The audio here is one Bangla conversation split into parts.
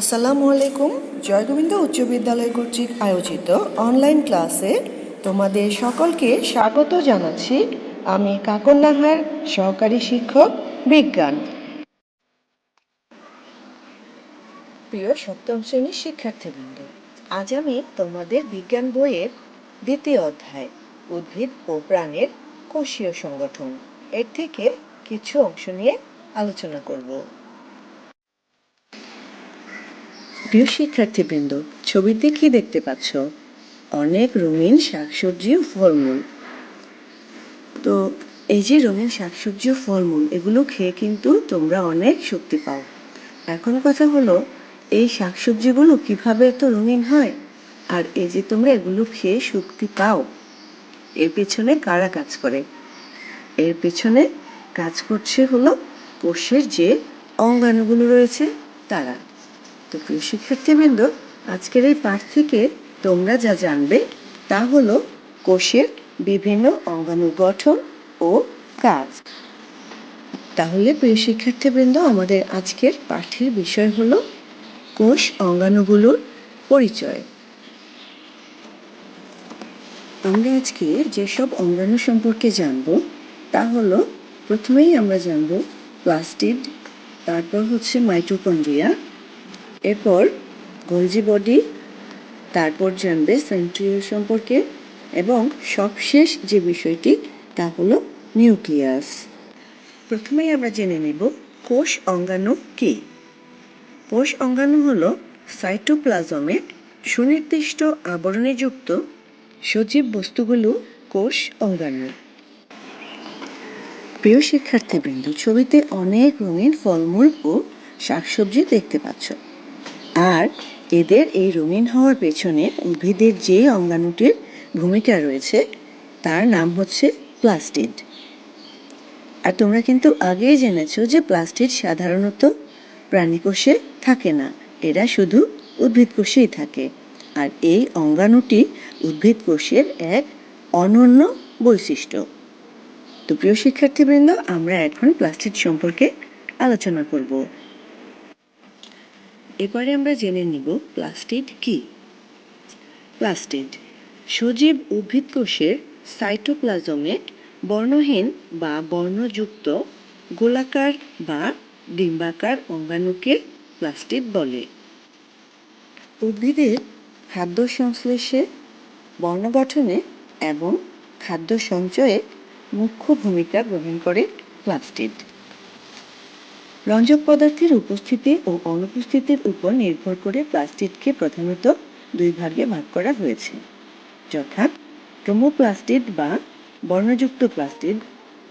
আসসালামু আলাইকুম। জয়গোবিন্দ উচ্চ বিদ্যালয় কর্তৃক আয়োজিত অনলাইন ক্লাসে তোমাদের সকলকে স্বাগত জানাচ্ছি। আমি কাকন্নাহার, সহকারী শিক্ষক, বিজ্ঞান। প্রিয় সপ্তম শ্রেণির শিক্ষার্থীবৃন্দ, আজ আমি তোমাদের বিজ্ঞান বইয়ের দ্বিতীয় অধ্যায়, উদ্ভিদ ও প্রাণের কোষীয় সংগঠন, এর থেকে কিছু অংশ নিয়ে আলোচনা করব। প্রিয় শিক্ষার্থীবৃন্দ, ছবিতে কি দেখতে পাচ্ছ? অনেক রঙিন শাকসবজি ও ফলমূল। তো এই যে রঙিন শাকসবজি ও ফলমূল, এগুলো খেয়ে কিন্তু তোমরা অনেক শক্তি পাও। এখন কথা হলো, এই শাকসবজিগুলো কীভাবে এত রঙিন হয়? আর এই যে তোমরা এগুলো খেয়ে শক্তি পাও, এর পেছনে কারা কাজ করে? এর পেছনে কাজ করছে হলো কোষের যে অঙ্গাণুগুলো রয়েছে, তারা। তো প্রিয় শিক্ষার্থীবৃন্দ, আজকের এই পাঠ থেকে তোমরা যা জানবে তা হলো কোষের বিভিন্ন অঙ্গাণুর গঠন ও কাজ। তাহলে প্রিয় শিক্ষার্থীবৃন্দ, আমাদের আজকের পাঠের বিষয় হলো কোষ অঙ্গাণুগুলোর পরিচয়। আমরা আজকে যেসব অঙ্গাণু সম্পর্কে জানব, তা হলো প্রথমেই আমরা জানব প্লাস্টিড, তারপর হচ্ছে মাইটোকন্ড্রিয়া এরপর গলজি বডি, তারপর জানবে সেন্ট্রিওল সম্পর্কে এবং সবশেষ যে বিষয়টি তা হলো নিউক্লিয়াস। প্রথমেই আমরা জেনে নেব কোষ অঙ্গাণু কী। কোষ অঙ্গাণু হলো সাইটোপ্লাজমে সুনির্দিষ্ট আবরণে যুক্ত সজীব বস্তুগুলো কোষ অঙ্গাণু। প্রিয় শিক্ষার্থীবৃন্দ, ছবিতে অনেক রঙিন ফলমূল ও শাকসবজি দেখতে পাচ্ছ। আর এদের এই রঙিন হওয়ার পেছনে উদ্ভিদের যে অঙ্গাণুটির ভূমিকা রয়েছে, তার নাম হচ্ছে প্লাস্টিড। আর তোমরা কিন্তু আগেই জেনেছো যে প্লাস্টিড সাধারণত প্রাণীকোষে থাকে না, এরা শুধু উদ্ভিদ কোষেই থাকে। আর এই অঙ্গাণুটি উদ্ভিদ কোষের এক অনন্য বৈশিষ্ট্য। তো প্রিয় শিক্ষার্থীবৃন্দ, আমরা এখন প্লাস্টিড সম্পর্কে আলোচনা করব। এবারে আমরা জেনে নিব প্লাস্টিড কি? প্লাস্টিড, সজীব উদ্ভিদ কোষের সাইটোপ্লাজমে বর্ণহীন বা বর্ণযুক্ত গোলাকার বা ডিম্বাকার অঙ্গাণুকে প্লাস্টিড বলে। উদ্ভিদের খাদ্য সংশ্লেষে, বর্ণ গঠনে এবং খাদ্য সঞ্চয়ে মুখ্য ভূমিকা গ্রহণ করে প্লাস্টিড। রঞ্জক পদার্থের উপস্থিতি ও অনুপস্থিতির উপর নির্ভর করে প্লাস্টিডকে প্রধানত দুই ভাগে ভাগ করা হয়েছে। যথা ক্রোমোপ্লাস্টিড বা বর্ণযুক্ত প্লাস্টিড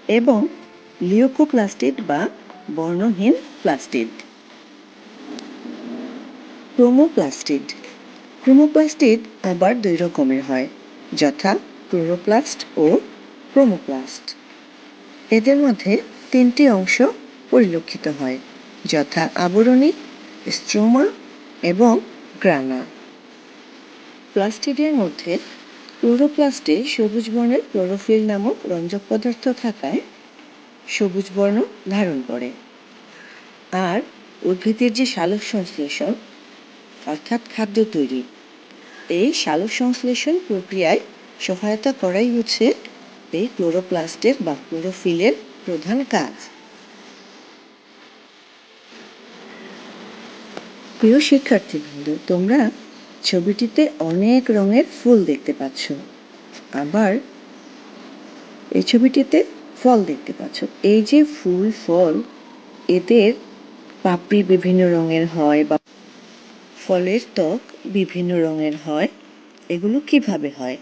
এবং লিওকোপ্লাস্টিড বা বর্ণহীন প্লাস্টিড। ক্রোমোপ্লাস্টিড। ক্রোমোপ্লাস্টিড আবার দুই রকমের হয়, যথা ক্লোরোপ্লাস্ট ও ক্রোমোপ্লাস্ট। এদের মধ্যে তিনটি অংশ পরিলক্ষিত হয়, যথা আবরণী, স্ট্রোমা এবং গ্রানা। প্লাস্টিডের মধ্যে ক্লোরোপ্লাস্টে সবুজ বর্ণের ক্লোরোফিল নামক রঞ্জক পদার্থ থাকায় সবুজ বর্ণ ধারণ করে। আর উদ্ভিদের যে সালোক সংশ্লেষণ, অর্থাৎ খাদ্য তৈরি, এই সালোক সংশ্লেষণ প্রক্রিয়ায় সহায়তা করাই হচ্ছে এই ক্লোরোপ্লাস্টের বা ক্লোরোফিলের প্রধান কাজ। প্রিয় শিক্ষার্থীবৃন্দ, তোমরা ছবিটিতে অনেক রঙের ফুল দেখতে পাচ্ছ। আবার এই ছবিটিতে ফল দেখতে পাচ্ছ। এই যে ফুল, ফল, এদের পাপড়ি বিভিন্ন রঙের হয় বা ফলের ত্বক বিভিন্ন রঙের হয়। এগুলো কীভাবে হয়?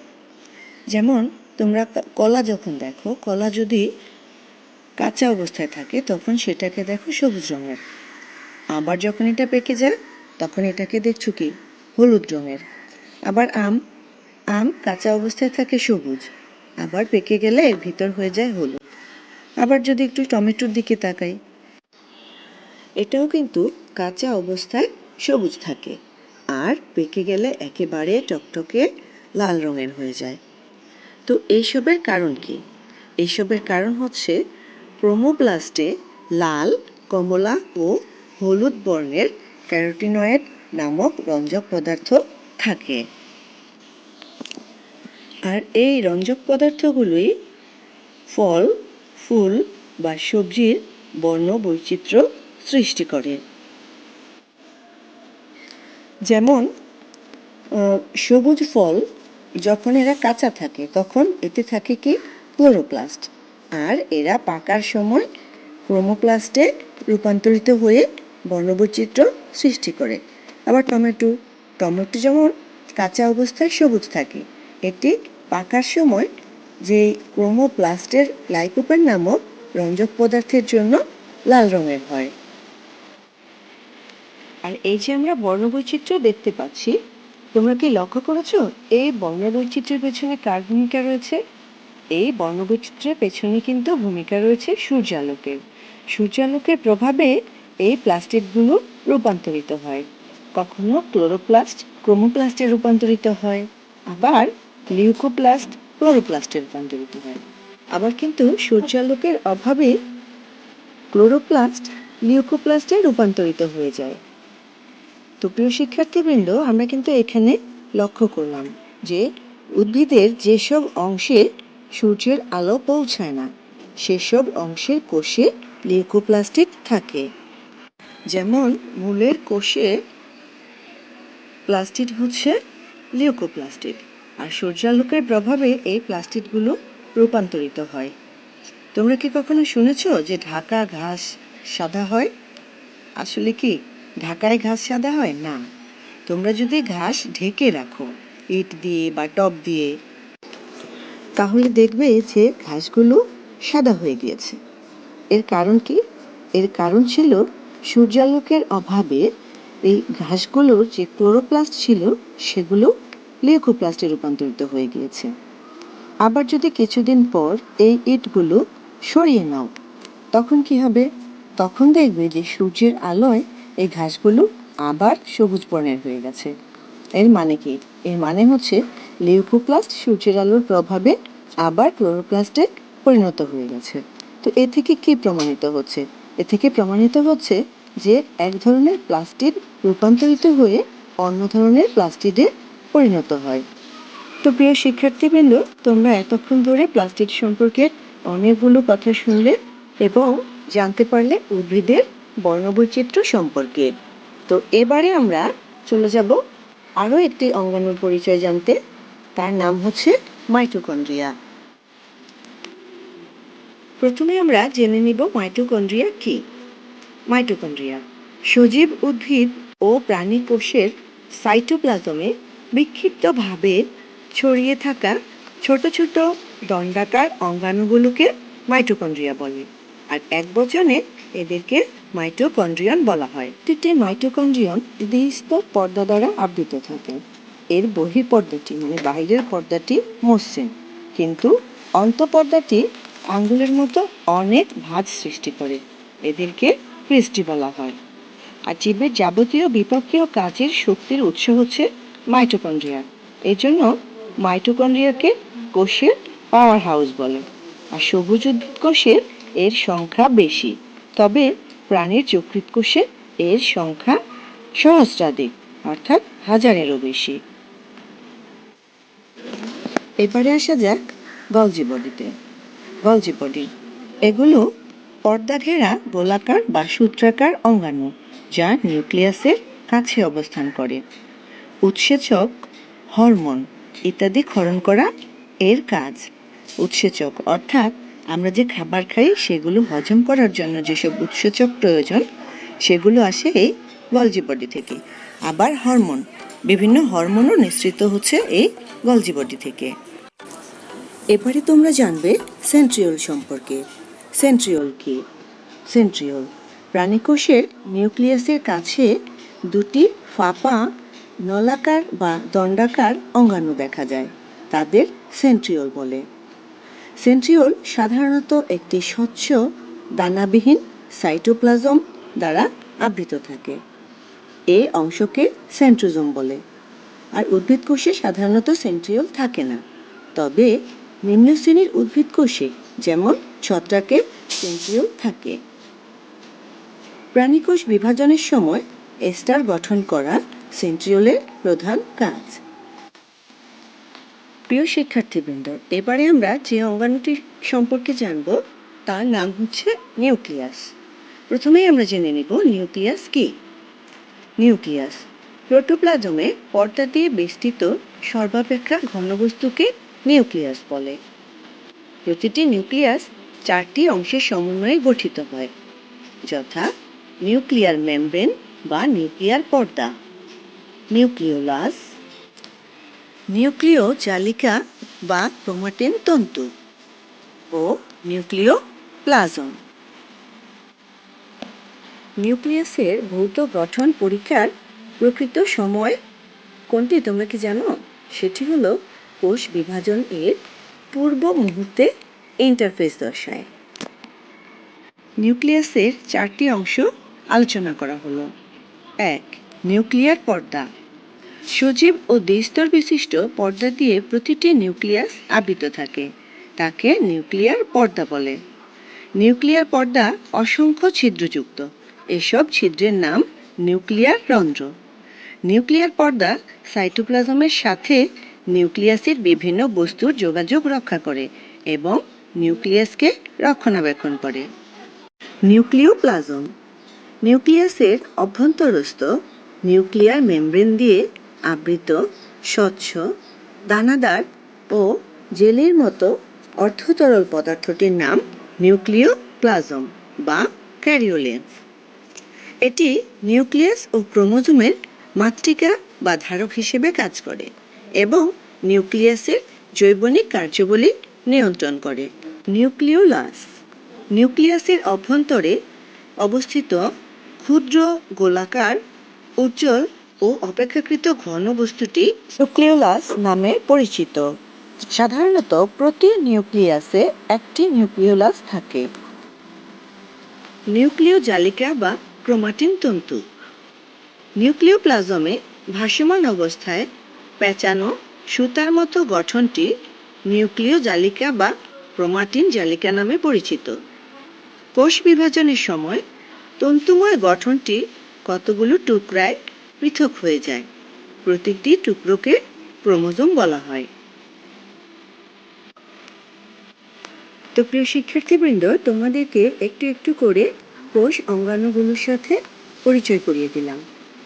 যেমন, তোমরা কলা যখন দেখো, কলা যদি কাঁচা অবস্থায় থাকে, তখন সেটাকে দেখো সবুজ রঙের। আবার যখন এটা পেকে যায় তখন এটাকে দেখছ কি? হলুদ রঙের। আবার আম আম কাঁচা অবস্থায় থাকে সবুজ। আবার পেকে গেলে ভিতর হয়ে যায় হলুদ। আবার যদি একটু টমেটোর দিকে তাকাই, এটাও কিন্তু কাঁচা অবস্থায় সবুজ থাকে। আর পেকে গেলে একেবারে টকটকে লাল রঙের হয়ে যায়। তো এইসবের কারণ কি? এইসবের কারণ হচ্ছে ক্রোমোপ্লাস্টে লাল, কমলা ও হলুদ বর্ণের ক্যারোটিনয়েড নামক রঞ্জক পদার্থ থাকে। আর এই রঞ্জক পদার্থগুলোই ফল, ফুল বা সবজির বর্ণ বৈচিত্র্য সৃষ্টি করে। যেমন সবুজ ফল যখন এরা কাঁচা থাকে, তখন এতে থাকে কি? ক্লোরোপ্লাস্ট। আর এরা পাকার সময় ক্রোমোপ্লাস্টে রূপান্তরিত হয়ে বর্ণবৈচিত্র্য সৃষ্টি করে। আবার টমেটো টমেটো যেমন কাঁচা অবস্থায় সবুজ থাকে, এটি পাকার সময় যে ক্রোমোপ্লাস্টের লাইকোপেন নামক রঞ্জক পদার্থের জন্য লাল রঙের হয়। আর এই যে আমরা বর্ণবৈচিত্র্য দেখতে পাচ্ছি, তোমরা কি লক্ষ্য করেছ এই বর্ণবৈচিত্র্যের পেছনে কার ভূমিকা রয়েছে? এই বর্ণবৈচিত্র্যের পেছনে কিন্তু ভূমিকা রয়েছে সূর্যালোকের। সূর্যালোকের প্রভাবে এই প্লাস্টিকগুলো রূপান্তরিত হয়। কখনো ক্লোরোপ্লাস্ট ক্রোমোপ্লাস্টে রূপান্তরিত হয়, আবার লিউকোপ্লাস্ট ক্লোরোপ্লাস্টে রূপান্তরিত হয়। আবার কিন্তু সূর্যালোকের অভাবে ক্লোরোপ্লাস্ট লিউকোপ্লাস্টে রূপান্তরিত হয়ে যায়। তো প্রিয় শিক্ষার্থীবৃন্দ, আমরা কিন্তু এখানে লক্ষ্য করলাম যে উদ্ভিদের যেসব অংশে সূর্যের আলো পৌঁছায় না, সেসব অংশের কোষে লিউকোপ্লাস্টিক থাকে। যেমন মূলের কোষে প্লাস্টিড হচ্ছে লিউকোপ্লাস্টিড, আর সূর্যালোকের প্রভাবে এই প্লাস্টিডগুলো রূপান্তরিত হয়। তোমরা কি কখনো শুনেছো যে ঢাকা ঘাস সাদা হয়? আসলে কি, ঢাকায় ঘাস সাদা হয়? না। তোমরা যদি ঘাস ঢেকে রাখো, ইট দিয়ে বা টব দিয়ে, তাহলে দেখবে যে ঘাসগুলো সাদা হয়ে গিয়েছে। এর কারণ কি? এর কারণ ছিল সূর্যালোকের অভাবে এই ঘাসগুলোর যে ক্লোরোপ্লাস্ট ছিল, সেগুলো লিউকোপ্লাস্টে রূপান্তরিত হয়ে গিয়েছে। আবার যদি কিছুদিন পর এই ইটগুলো সরিয়ে নাও, তখন কি হবে? তখন দেখবে যে সূর্যের আলোয় এই ঘাসগুলো আবার সবুজ বর্ণের হয়ে গেছে। এর মানে কি? এর মানে হচ্ছে লিউকোপ্লাস্ট সূর্যের আলোর প্রভাবে আবার ক্লোরোপ্লাস্টে পরিণত হয়ে গেছে। তো এ থেকে কি প্রমাণিত হচ্ছে? এ থেকে প্রমাণিত হচ্ছে যে এক ধরনের প্লাস্টিড রূপান্তরিত হয়ে অন্য ধরনের প্লাস্টিডে পরিণত হয়। তো প্রিয় শিক্ষার্থীবৃন্দ, তোমরা এতক্ষণ ধরে প্লাস্টিক সম্পর্কে অনেকগুলো কথা শুনলে এবং জানতে পারলে উদ্ভিদের বর্ণবৈচিত্র্য সম্পর্কে। তো এবারে আমরা চলে যাব আরও একটি অঙ্গাণুর পরিচয় জানতে। তার নাম হচ্ছে মাইটোকন্ড্রিয়া। প্রথমে আমরা জেনে নিব মাইটোকন্ড্রিয়া কি? মাইটোকন্ড্রিয়া, সজীব উদ্ভিদ ও প্রাণী কোষের সাইটোপ্লাজমে বিক্ষিপ্তভাবে ছড়িয়ে থাকা ছোট ছোট দণ্ডাকার অঙ্গাণুগুলোকে মাইটোকন্ড্রিয়া বলে আর এক বচনে এদেরকে মাইটোকন্ড্রিয়ন বলা হয়। প্রতিটি মাইটোকন্ড্রিয়ন দ্বিস্তর পর্দা দ্বারা আবৃত থাকে। এর বহিঃপর্দাটি মানে বাইরের পর্দাটি মসৃণ, কিন্তু অন্তঃপর্দাটি আঙ্গুলের মতো অনেক ভাঁজ সৃষ্টি করে। এদেরকে ক্রিস্টি বলা হয়। আর জীবের যাবতীয় বিপক্ষীয় কাজের শক্তির উৎস হচ্ছে মাইটোকন্ড্রিয়া। জন্য মাইটোকন্ড্রিয়াকে কোষের পাওয়ার হাউস বলে। আর সবুজ উদ্ভিদ কোষের এর সংখ্যা বেশি। তবে প্রাণীর যকৃৎ কোষে এর সংখ্যা সহস্রাধিক, অর্থাৎ হাজারেরও বেশি। এবারে আসা যাক গলজি বডিতে গলজি বডি এগুলো পর্দা ঘেরা গোলাকার বা সূত্রাকার অঙ্গাণু যা নিউক্লিয়াসের কাছে অবস্থান করে। উৎসেচক হরমোন ইত্যাদি ক্ষরণ করা এর কাজ। উৎসেচক অর্থাৎ আমরা যে খাবার খাই সেগুলো হজম করার জন্য যেসব উৎসেচক প্রয়োজন, সেগুলো আসে এই গলজি বডি থেকে। আবার হরমোন, বিভিন্ন হরমোনও নিঃসৃত হচ্ছে এই গলজি বডি থেকে। এবারে তোমরা জানবে সেন্ট্রিওল সম্পর্কে। সেন্ট্রিওল কি? সেন্ট্রিওল প্রাণীকোষের নিউক্লিয়াসের কাছে দুটি ফাঁপা, নলাকার বা দণ্ডাকার অঙ্গাণু দেখা যায়, তাদের সেন্ট্রিওল বলে। সেন্ট্রিওল সাধারণত একটি স্বচ্ছ, দানাবিহীন সাইটোপ্লাজম দ্বারা আবৃত থাকে। এ অংশকে সেন্ট্রোজোম বলে। আর উদ্ভিদ কোষে সাধারণত সেন্ট্রিওল থাকে না। তবে নিম্ন শ্রেণির উদ্ভিদ কোষে, যেমন ছত্রাকে সেন্ট্রিওল থাকে। প্রাণীকোষ বিভাজনের সময় এস্টার গঠন করা সেন্ট্রিওলের প্রধান কাজ। প্রিয় শিক্ষার্থীবৃন্দ, এবারে আমরা যে অঙ্গাণুটি সম্পর্কে জানব, তার নাম হচ্ছে নিউক্লিয়াস। প্রথমেই আমরা জেনে নেব নিউক্লিয়াস কি। নিউক্লিয়াস, প্রোটোপ্লাজমে পর্দা দিয়ে বেষ্টিত সর্বাপেক্ষা ঘনবস্তুকে নিউক্লিয়াস বলে। প্রতিটি নিউক্লিয়াস চারটি অংশের সমন্বয়ে গঠিত হয়, যথা নিউক্লিয়ার মেমব্রেন বা নিউক্লিয়ার পর্দা, নিউক্লিওলাস নিউক্লিয় জালিকা বা ক্রোমাটিন তন্তু ও নিউক্লিয় প্লাজম নিউক্লিয়াসের ভৌত গঠন পরীক্ষার প্রকৃত সময় কোনটি তোমরা কি জানো? সেটি হলো কোষ বিভাজন এর পূর্ব মুহূর্তে ইন্টারফেস দর্শায়। নিউক্লিয়াসের চারটি অংশ আলোচনা করা হলো। এক, নিউক্লিয়ার পর্দা। সজীব ও দ্বিস্তর বিশিষ্ট পর্দা দিয়ে প্রতিটি নিউক্লিয়াস আবৃত থাকে। তাকে নিউক্লিয়ার পর্দা বলে। নিউক্লিয়ার পর্দা অসংখ্য ছিদ্রযুক্ত। এসব ছিদ্রের নাম নিউক্লিয়ার রন্ধ্র। নিউক্লিয়ার পর্দা সাইটোপ্লাজমের সাথে নিউক্লিয়াসের বিভিন্ন বস্তুর যোগাযোগ রক্ষা করে এবং নিউক্লিয়াসকে রক্ষণাবেক্ষণ করে। নিউক্লিওপ্লাজম, নিউক্লিয়াসের অভ্যন্তরস্থ নিউক্লিয়ার মেমব্রেন দিয়ে আবৃত স্বচ্ছ দানাদার ও জেলের মতো অর্ধতরল পদার্থটির নাম নিউক্লিওপ্লাজম বা ক্যারিওলেন্স এটি নিউক্লিয়াস ও ক্রোমোজোমের মাতৃকা বা ধারক হিসেবে কাজ করে। এবং নিউক্লিয়াসের জৈবনিক কার্যাবলী নিয়ন্ত্রণ করে। নিউক্লিওলাস নিউক্লিয়াসের অভ্যন্তরে অবস্থিত ক্ষুদ্র গোলাকার, উজ্জ্বল ও অপেক্ষাকৃত ঘন বস্তুটি নিউক্লিওলাস নামে পরিচিত। সাধারণত প্রতি নিউক্লিয়াসে একটি নিউক্লিওলাস থাকে। নিউক্লিয় জালিকা বা ক্রোমাটিন তন্তু। নিউক্লিওপ্লাজমে ভাসমান অবস্থায় পেঁচানো সুতার মতো গঠনটি নিউক্লিয় জালিকা বা ক্রোমাটিন জালিকা নামে পরিচিত। কোষ বিভাজনের সময় তন্তুময় গঠনটি কতগুলো টুকরায় পৃথক হয়ে যায়, প্রতিটি টুকরোকে ক্রোমোজোম বলা হয়। তো প্রিয় শিক্ষার্থীবৃন্দ, তোমাদেরকে একটু একটু করে কোষ অঙ্গাণুগুলোর সাথে পরিচয় করিয়ে দিলাম।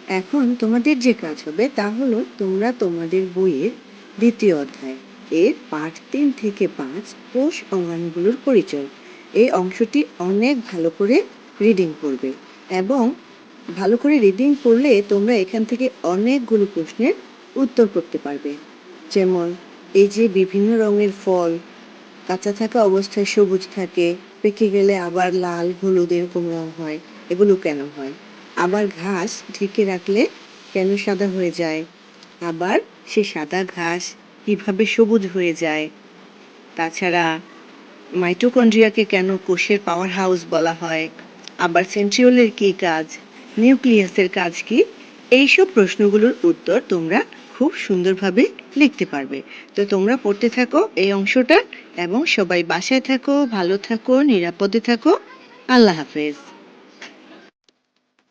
এখন তোমাদের যে কাজ হবে তা হলো তোমরা তোমাদের বইয়ের দ্বিতীয় অধ্যায়, এর পাঠ তিন থেকে পাঁচ কোষ অঙ্গাণুগুলোর পরিচয়। এই অংশটি অনেক ভালো করে রিডিং করবে এবং ভালো করে রিডিং করলে তোমরা এখান থেকে অনেকগুলো প্রশ্নের উত্তর করতে পারবে। যেমন, এই যে বিভিন্ন রঙের ফল, কাঁচা থাকা অবস্থায় সবুজ থাকে, পেকে গেলে আবার লাল, হলুদ এরকম রং হয়, এগুলো কেন হয়? আবার ঘাস ঢেকে রাখলে কেন সাদা হয়ে যায়? আবার সে সাদা ঘাস কীভাবে সবুজ হয়ে যায়? তাছাড়া মাইটোকন্ড্রিয়াকে কেন কোষের পাওয়ার হাউস বলা হয়? আবার সেন্ট্রিওলের কি কাজ? নিউক্লিয়াসের কাজ কি? এইসব প্রশ্নগুলোর উত্তর তোমরা খুব সুন্দরভাবে লিখতে পারবে। তো তোমরা পড়তে থাকো এই অংশটা এবং সবাই বাসায় থাকো, ভালো থাকো, নিরাপদে থাকো। আল্লাহ হাফেজ।